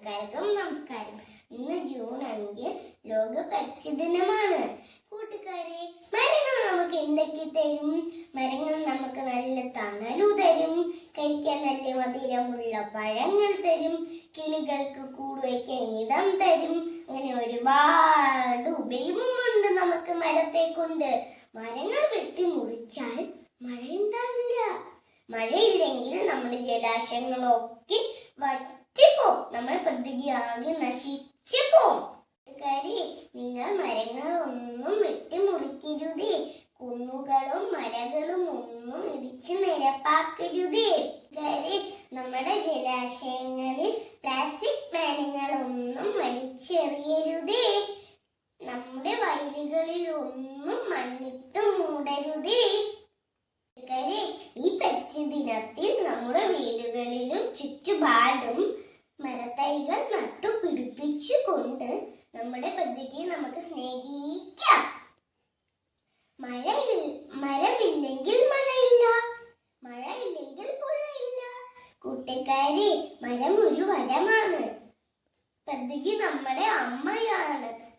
കൂട്ടുകാർക്കും നമസ്കാരം ഇന്ന് ജൂൺ അഞ്ച് ലോക പരിസ്ഥിതി ദിനമാണ് കൂട്ടുകാരെ മരങ്ങൾ നമുക്ക് എന്തൊക്കെ തരും? മരങ്ങൾ നമുക്ക് നല്ല തണലു തരും. കഴിക്കാൻ നല്ല മധുരമുള്ള പഴങ്ങൾ തരും. കിളികൾക്ക് കൂട് വയ്ക്കാൻ ഇടം തരും. അങ്ങനെ ഒരുപാട് ഉപയോഗമുണ്ട് നമുക്ക് മരത്തെ കൊണ്ട് മരങ്ങൾ മഴയില്ലെങ്കിൽ നമ്മുടെ ജലാശയങ്ങളൊക്കെ വറ്റിപ്പോവും. നമ്മുടെ പ്രകൃതി ആകെ നശിച്ചു പോവും കരി നിങ്ങൾ മരങ്ങളൊന്നും വെട്ടി മുറിക്കരുതേ കുന്നുകളും മരങ്ങളും ഒന്നും ഇടിച്ച് നിരപ്പാക്കരുതേ. കരി നമ്മുടെ ജലാശയങ്ങളിൽ പ്ലാസ്റ്റിക് മാലിന്യങ്ങളൊന്നും വലിച്ചെറിയരുതേ. നമ്മുടെ വയലുകളിൽ ഒന്നും മണ്ണിട്ട് മൂടരുതേ കൂട്ടുകാരെ ഈ പരിസ്ഥിതി ദിനത്തിൽ നമ്മുടെ വീടുകളിലും ചുറ്റുപാടും മരത്തൈകൾ നട്ടുപിടിപ്പിച്ചുകൊണ്ട് നമ്മുടെ പ്രകൃതിയെ നമുക്ക് സ്നേഹിക്കാം. മഴയിൽ മരമില്ലെങ്കിൽ മഴയില്ല. മഴയില്ലെങ്കിൽ പുഴയില്ല. കുട്ടിക്കാരി മരം ഒരു വരമാണ്. പ്രകൃതി നമ്മുടെ അമ്മയാണ്.